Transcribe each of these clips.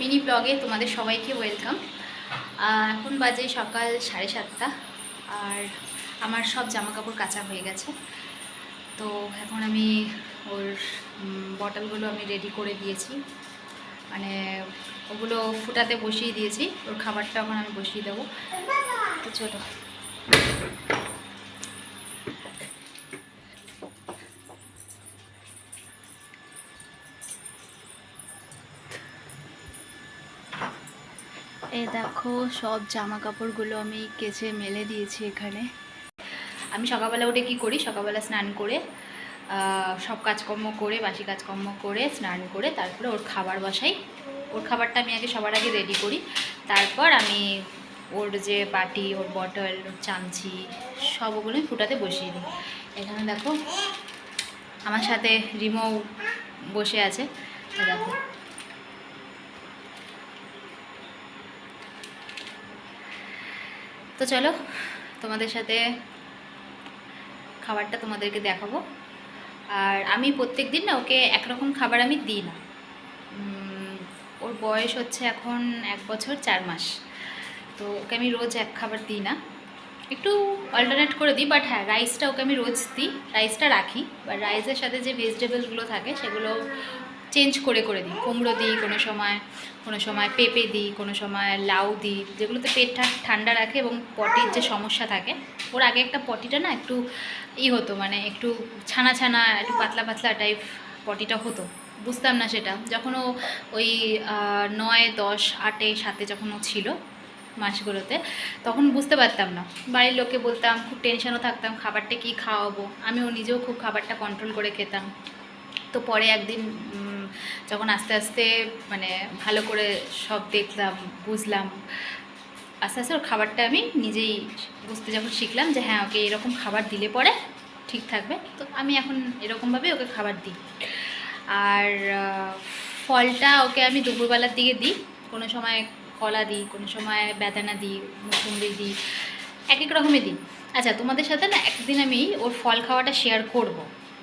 Mini ব্লগে তোমাদের সবাইকে ওয়েলকাম। এখন বাজে সকাল সাড়ে সাতটা, আর আমার সব জামা কাপড় কাচা হয়ে গেছে। তো এখন আমি ওর বটলগুলো আমি রেডি করে দিয়েছি। মানে ওগুলো ফুটাতে বসিয়ে দিয়েছি, ওর খাবারটা এখন আমি বসিয়ে দেবো। তো চলো। এ দেখো, সব জামা কাপড়গুলো আমি কেচে মেলে দিয়েছি এখানে। আমি সকালবেলা উঠে কি করি? সকালবেলা স্নান করে সব কাজকর্ম করে, বাসি কাজকর্ম করে, স্নান করে, তারপরে ওর খাবার বসাই। ওর খাবারটা আমি আগে সবার আগে রেডি করি। তারপর আমি ওর যে বাটি, ওর বটল ওর চামচি, সব ওগুলোই ফুটাতে বসিয়ে দিই। এখানে দেখো, আমার সাথে রিমো বসে আছে। দেখো। তো চলো, তোমাদের সাথে খাবারটা তোমাদেরকে দেখাবো। আর আমি প্রত্যেক দিন না ওকে একরকম খাবার আমি দিই না। ওর বয়স হচ্ছে এখন এক বছর চার মাস। তো ওকে আমি রোজ এক খাবার দিই না। একটু অল্টারনেট করে দিই বাট হ্যাঁ রাইসটা ওকে আমি রোজ দিই। রাইসটা রাখি বা রাইসের সাথে যে ভেজিটেবলসগুলো থাকে, সেগুলো চেঞ্জ করে করে দিই। কুমড়ো দিই কোনো সময় কোনো সময় পেঁপে দিই, কোনো সময় লাউ দিই, যেগুলোতে পেট ঠান্ডা রাখে এবং পটির যে সমস্যা থাকে, ওর আগে একটা পটিটা না একটু ই হতো মানে একটু ছানা ছানা, একটু পাতলা পাতলা টাইপ পটিটা হতো। বুঝতাম না সেটা। যখন ও ওই নয়, দশ, আটে, সাতে যখন ও ছিল মাসগুলোতে, তখন বুঝতে পারতাম না। বাড়ির লোককে বলতাম, খুব টেনশনও থাকতাম, খাবারটা কি খাওয়াবো? আমিও নিজেও খুব খাবারটা কন্ট্রোল করে খেতাম। তো পরে একদিন যখন আস্তে আস্তে মানে ভালো করে সব দেখলাম, বুঝলাম, আস্তে আস্তে ওর খাবারটা আমি নিজেই বুঝতে যখন শিখলাম যে হ্যাঁ ওকে এরকম খাবার দিলে পরে ঠিক থাকবে। তো আমি এখন এরকমভাবেই ওকে খাবার দিই। আর ফলটা ওকে আমি দুপুরবেলার দিকে দিই। কোনো সময় কলা দিই, কোনো সময় বেদানা দিই, মুসুম্বি দিই, এক এক রকমের দিই। আচ্ছা তোমাদের সাথে না একদিন আমি ওর ফল খাওয়াটা শেয়ার করব।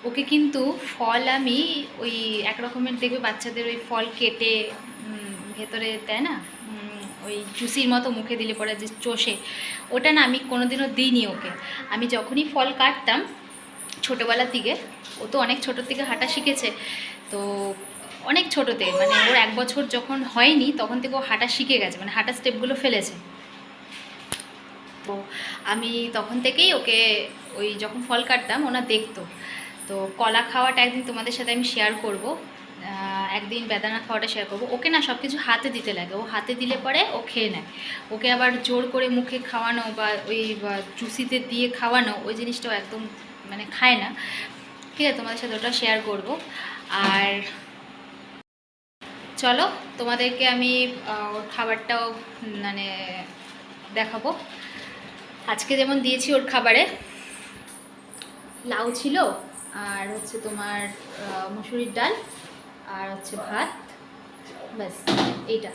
ওকে কিন্তু ফল আমি ওই এক রকমের দেখবে বাচ্চাদের ওই ফল কেটে ভেতরে দেয় না ওই জুসির মতো মুখে দিলে পরে যে চষে, ওটা না আমি কোনোদিনও দিইনি ওকে। আমি যখনই ফল কাটতাম ছোটোবেলার দিকে, ও তো অনেক ছোটোর থেকে হাঁটা শিখেছে, তো অনেক ছোটোতে মানে ওর এক বছর যখন হয়নি তখন থেকে ও হাঁটা শিখে গেছে মানে হাঁটা স্টেপগুলো ফেলেছে। তো আমি তখন থেকেই ওকে ওই যখন ফল কাটতাম ওনা দেখতো। তো কলা খাওয়াটা একদিন তোমাদের সাথে আমি শেয়ার করব। একদিন বেদানা খাওয়াটা শেয়ার করব। ওকে না সব কিছু হাতে দিতে লাগে। ও হাতে দিলে পরে ও খেয়ে নেয়। ওকে আবার জোর করে মুখে খাওয়ানো বা ওই জুসিতে দিয়ে খাওয়ানো, ওই জিনিসটাও একদম মানে খায় না। ঠিক আছে, তোমাদের সাথে ওটা শেয়ার করব। আর চলো, তোমাদেরকে আমি ওর খাবারটাও মানে দেখাবো। আজকে যেমন দিয়েছি ওর খাবারে। লাউ ছিল আর হচ্ছে তোমার মুসুরির ডাল আর হচ্ছে ভাত। ব্যাস, এইটা।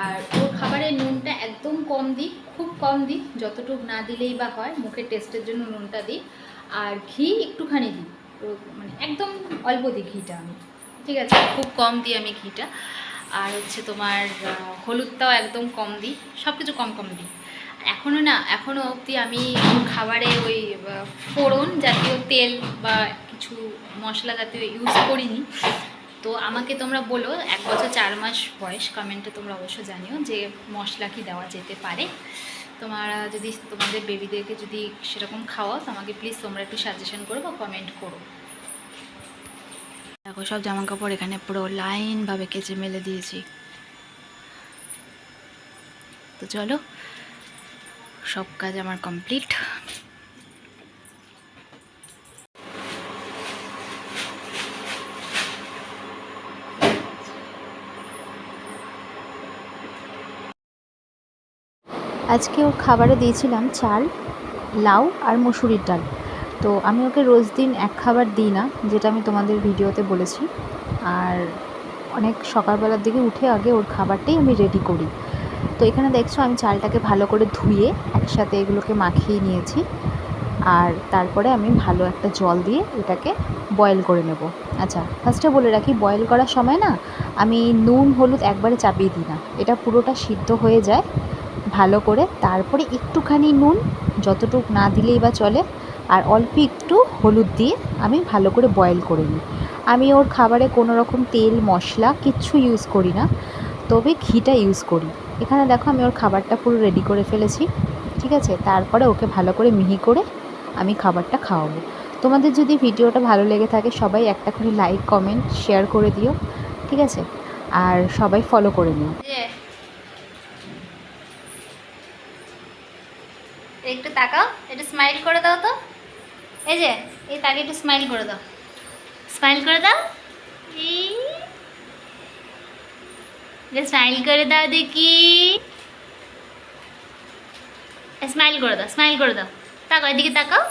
আর ওর খাবারের নুনটা একদম কম দিই, খুব কম দিই, যতটুকু না দিলেই বা হয়, মুখের টেস্টের জন্য নুনটা দিই। আর ঘি একটুখানি দিই মানে একদম অল্প দিই ঘিটা আমি। ঠিক আছে? খুব কম দিই আমি ঘিটা। আর হচ্ছে তোমার হলুদটাও একদম কম দিই সব কিছু কম কম দিই। এখনও না এখনও অবধি আমি খাবারে ওই ফোড়ন জাতীয় তেল বা কিছু মশলা জাতীয় ইউজ করিনি। তো আমাকে তোমরা বলো, এক বছর চার মাস বয়স কমেন্টে তোমরা অবশ্য জানিও যে মশলা কি দেওয়া যেতে পারে। তোমরা যদি তোমাদের বেবিদেরকে যদি সেরকম খাওয়াও, তো আমাকে প্লিজ তোমরা একটু সাজেশন করো বা কমেন্ট করো। দেখো, সব জামা কাপড় এখানে পুরো লাইনভাবে কেচে মেলে দিয়েছি। তো চলো সব কাজ আমার কমপ্লিট। আজকে ওর খাবারে দিয়েছিলাম চাল, লাউ আর মসুরির ডাল। তো আমি ওকে রোজ দিন এক খাবার দিই না, যেটা আমি তোমাদের ভিডিওতে বলেছি। আর অনেক সকালবেলার দিকে উঠে আগে ওর খাবারটাই আমি রেডি করি। তো এখানে দেখছ আমি চালটাকে ভালো করে ধুয়ে একসাথে এগুলোকে মাখিয়ে নিয়েছি। আর তারপরে আমি ভালো একটা জল দিয়ে এটাকে বয়েল করে নেব। আচ্ছা ফার্স্টে বলে রাখি বয়েল করার সময় না আমি নুন, হলুদ একবারে চাপিয়ে দিই না। এটা পুরোটা সিদ্ধ হয়ে যায় ভালো করে। তারপরে একটুখানি নুন, যতটুকু না দিলেই বা চলে, আর অল্প একটু হলুদ দিয়ে আমি ভালো করে বয়েল করে নিই। আমি ওর খাবারে কোনো রকম তেল, মশলা কিচ্ছু ইউজ করি না। তবে ঘিটা ইউজ করি। এখানে দেখো আমি ওর খাবারটা পুরো রেডি করে ফেলেছি, ঠিক আছে? তারপরে ওকে ভালো করে মিহি করে আমি খাবারটা খাওয়াবো। তোমাদের যদি ভিডিওটা ভালো লেগে থাকে, সবাই একটা করে লাইক কমেন্ট শেয়ার করে দিও, ঠিক আছে? আর সবাই ফলো করে নিও। একটু তাকাও, একটু স্মাইল করে দাও তো। এই যে, এই তাকে একটু স্মাইল করে দাও। স্মাইল করে দাও। স্মাইল করে দাও দেখি স্মাইল করে দাও স্মাইল করে দাও তাকাও এদিকে তাকাও